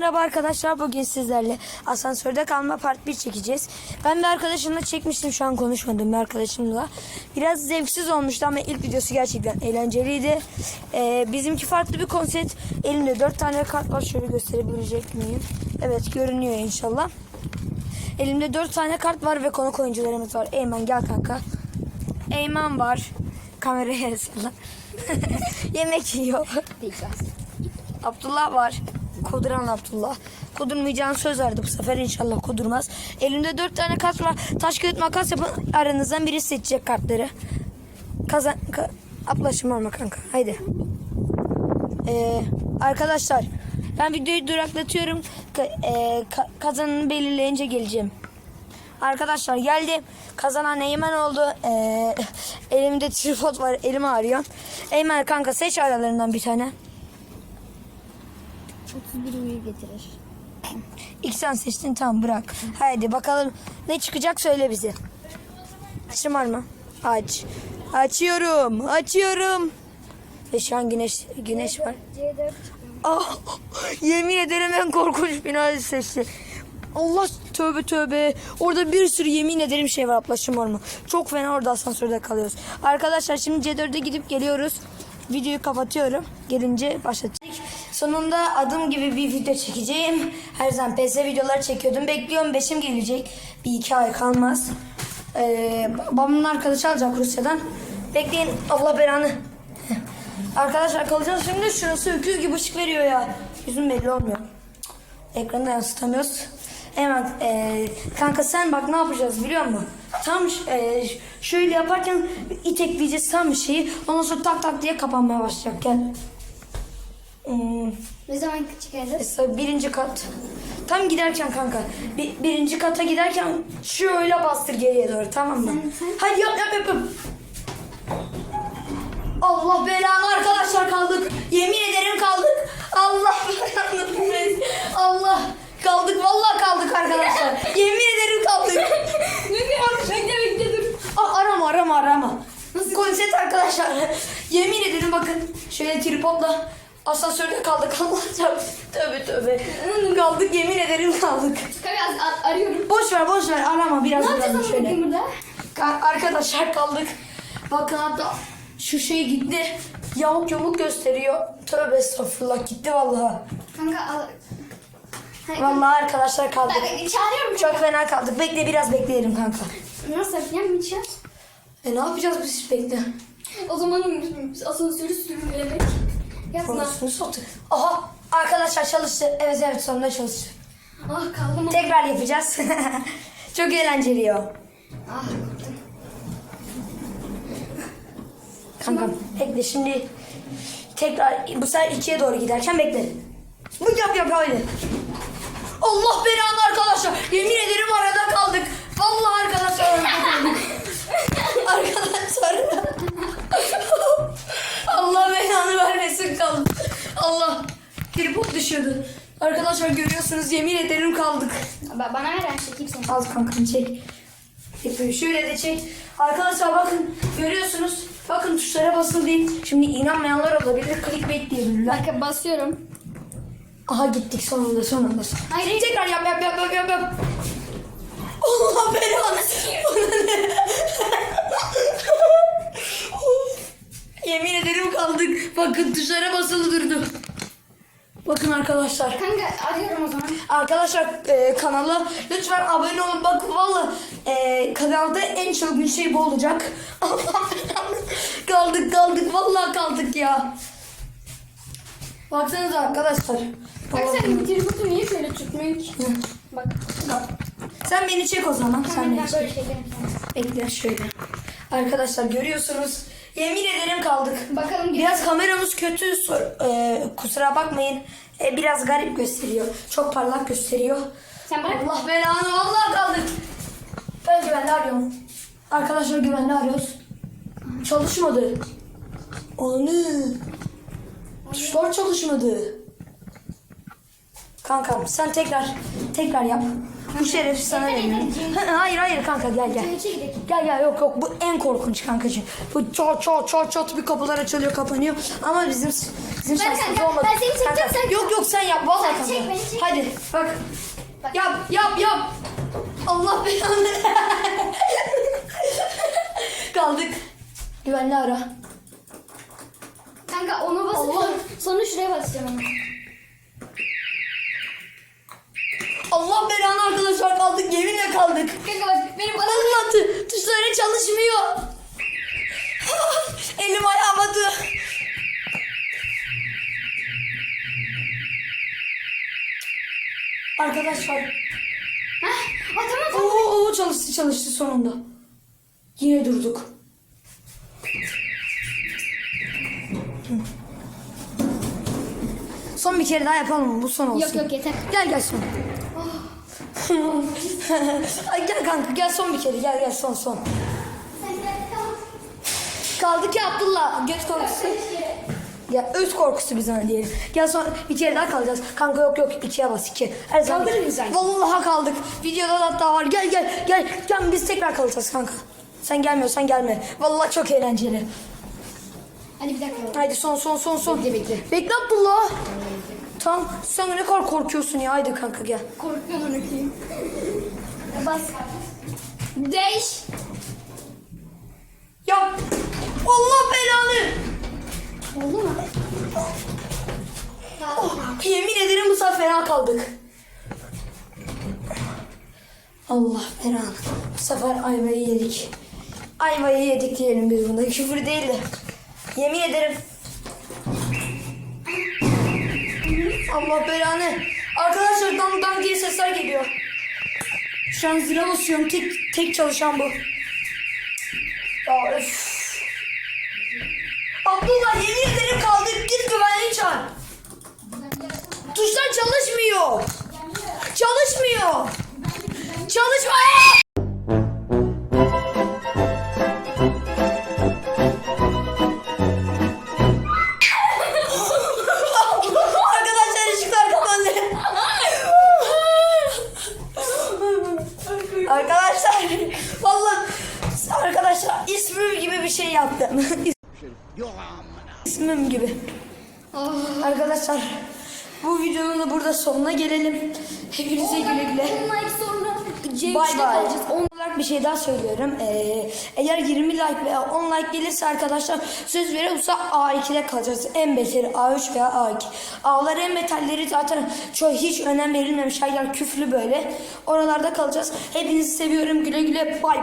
Merhaba arkadaşlar bugün sizlerle asansörde kalma part 1 çekeceğiz. Ben bir arkadaşımla çekmiştim şu an konuşmadım bir arkadaşımla. Biraz zevksiz olmuştu ama ilk videosu gerçekten eğlenceliydi. Ee, bizimki farklı bir konsept. Elimde 4 tane kart var şöyle gösterebilecek miyim? Evet görünüyor inşallah. Elimde 4 tane kart var ve konuk oyuncularımız var. Eymen gel kanka. Eymen var. Kameraya yazıyorlar. Yemek yiyor. Abdullah var. Kuduran Abdullah. Kudurmayacağını söz verdi bu sefer inşallah kudurmaz. Elimde dört tane kart var. Taş kağıt makas yapın aranızdan biri seçecek kartları. Kazan... Ka, ablaşım olma kanka. Haydi. Ee, arkadaşlar ben videoyu duraklatıyorum. Ka- e, ka- kazananı belirleyince geleceğim. Arkadaşlar geldim. Kazanan Eymen oldu. Ee, elimde tripod var. Elim ağrıyor. Eymen kanka seç aralarından bir tane. 31 uyu getirir. İlk sen seçtin tamam bırak. Haydi bakalım ne çıkacak söyle bize. Şımarma. Aç. Açıyorum. Açıyorum. Ve şu an güneş güneş var. C4 Ah, yemin ederim en korkunç binayı seçti. Allah tövbe tövbe. Orada bir sürü yemin ederim şey var ablaşım var mı? Çok fena orada asansörde kalıyoruz. Arkadaşlar şimdi C4'e gidip geliyoruz. Videoyu kapatıyorum. Gelince başlatacağım. Sonunda adım gibi bir video çekeceğim. Her zaman PS videolar çekiyordum. Bekliyorum beşim gelecek. Bir iki ay kalmaz. Ee, babamın arkadaşı alacak Rusya'dan. Bekleyin Allah belanı. Arkadaşlar kalacağız şimdi şurası öküz gibi ışık veriyor ya. Yüzüm belli olmuyor. Ekranda yansıtamıyoruz. Hemen e, kanka sen bak ne yapacağız biliyor musun? Tam e, şöyle yaparken itekleyeceğiz tam bir şeyi. Ondan sonra tak tak diye kapanmaya başlayacak. Gel. Hmm, Ne zaman çıkarız? mesela birinci kat. Tam giderken kanka. Bir, birinci kata giderken şöyle bastır geriye doğru tamam mı? Sen- sen- Hadi yap yap yap. yap. Allah belanı arkadaşlar kaldık. Yemin ederim kaldık. Allah belanı. Allah kaldık vallahi kaldık arkadaşlar. Yemin ederim kaldık. bekle bekle dur. Aa, arama arama arama. Konsept arkadaşlar. Yemin ederim bakın şöyle tripodla asansörde kaldık. Allah çarpsın. Tövbe tövbe. Kaldık yemin ederim kaldık. Kanka ar- arıyorum. Boş ver boş ver arama biraz Ne yapacağız şöyle. burada? Ka- Arkadaşlar kaldık. Bakın hatta şu şey gitti. Yamuk yamuk gösteriyor. Tövbe estağfurullah gitti vallahi. Kanka al. Hayır. Vallahi arkadaşlar kaldık. Kanka, Çağırıyorum. Çok fena kaldık. Bekle biraz bekleyelim kanka. Nasıl yapacağım hiç ya? E ne yapacağız biz bekle. O zaman asansörü sürümlemek. Konusunu sattık. Aha arkadaşlar çalıştı. Evet evet sonunda çalıştı. Ah kaldım. Tekrar yapacağız. Çok eğlenceli ya. Ah korktum. Kanka bekle şimdi tekrar bu sefer ikiye doğru giderken bekle. Bu yap yap öyle. Allah belanı arkadaşlar. Yemin ederim arada kaldık. Vallahi arkadaşlar arada kaldık. arkadaşlar. Allah belanı. Allah. Tripod düşüyordu. Arkadaşlar görüyorsunuz yemin ederim kaldık. Ba- Bana ver ben çekeyim seni. Al kankam çek. Yapıyor. Şöyle de çek. Arkadaşlar bakın görüyorsunuz. Bakın tuşlara basın değil. Şimdi inanmayanlar olabilir. Clickbait diyebilirler. Kanka basıyorum. Aha gittik sonunda sonunda. Hayır, hayır. Tekrar yap yap yap yap yap. yap. Allah belanı. Bu ne? Yemin ederim kaldık. Bakın tuşlara basılı durdu. Bakın arkadaşlar. Kanka arıyorum o zaman. Arkadaşlar e, kanala lütfen abone olun. Bakın valla e, kanalda en çılgın şey bu olacak. Kaldık kaldık vallahi kaldık ya. Baksanıza arkadaşlar. Kanka sen tripodu niye şöyle tutmuyorsun ki? Bak. Sen beni çek o zaman. Sen beni ben çek. Bekle şöyle. Arkadaşlar görüyorsunuz. Yemin ederim kaldık. Bakalım bir Biraz kameramız kötü. sor- e, kusura bakmayın. E, biraz garip gösteriyor. Çok parlak gösteriyor. Sen bırak. Allah belanı vallahi kaldık. Ben güvenli arıyorum. Arkadaşlar güvenli arıyoruz. Çalışmadı. Onu. Tuşlar çalışmadı. Kankam sen tekrar tekrar yap. Bu şerefi sana veriyorum. Hayır hayır kanka gel gel. Gel gel yok yok bu en korkunç kankacığım. Bu çat çat çat çat bir kapılar açılıyor kapanıyor. Ama bizim Bizim Ben şansımız kanka, olmadı. ben seni çekeceğim, Kanka, sen- Yok yok sen yap. Vallahi kanka. çek, beni çek. Hadi bak. Bak. Yap yap yap. Allah belanı. Kaldık. Güvenli ara. Kanka ona basıp sonra şuraya basacağım onu. Allah belanı arkadaşlar kaldık. Yeminle kaldık. Kanka bak benim bana tuşları çalışmıyor. Elim ayağım adı. Arkadaşlar. Heh, aa, tamam tamam. Oo, oo, çalıştı çalıştı sonunda. Yine durduk. Son bir kere daha yapalım mı? Bu son olsun. Yok yok yeter. Gel gel son. Ay gel kanka gel son bir kere gel gel son son. Kaldık ya Abdullah. Göt korkusu. Ya öz korkusu biz ona diyelim. Gel sonra bir kere daha kalacağız. Kanka yok yok ikiye bas iki. Her zaman. Kaldırır mısın sen? Vallahi kaldık. Videoda da hatta var. Gel gel gel. Gel biz tekrar kalacağız kanka. Sen gelmiyorsan gelme. Vallahi çok eğlenceli. Hadi bir dakika. Haydi son son son son. Bekle, bekle. Bekle Abdullah. Tamam sen ne kadar korkuyorsun ya. Haydi kanka gel. Korkuyorum bakayım. Bas. Değiş. Ya Allah belanı. Oldu mu? Yemin ederim bu sefer fena kaldık. Allah belanı. Bu sefer ayvayı yedik. Ayvayı yedik diyelim biz bunda. Küfür değil de. Yemin ederim. Allah belanı. Arkadaşlar dam dam diye sesler geliyor. Şu an zira basıyorum. Tek, tek çalışan bu. Ya öf. Abdullah yemin ederim kaldık. Git güvenliği çağır. Tuşlar çalışmıyor. Çalışmıyor. Çalışmıyor. İsmim gibi bir şey yaptım. İsmim gibi. Arkadaşlar bu videonun da burada sonuna gelelim. Hepinize güle güle. 10 like sonra C3'te Bay bay. kalacağız. 10 olarak bir şey daha söylüyorum. Ee, eğer 20 like veya 10 like gelirse arkadaşlar söz veriyorsa A2'de kalacağız. En beteri A3 veya A2. A'lar en metalleri zaten çok hiç önem verilmemiş şeyler küflü böyle. Oralarda kalacağız. Hepinizi seviyorum. Güle güle. Bay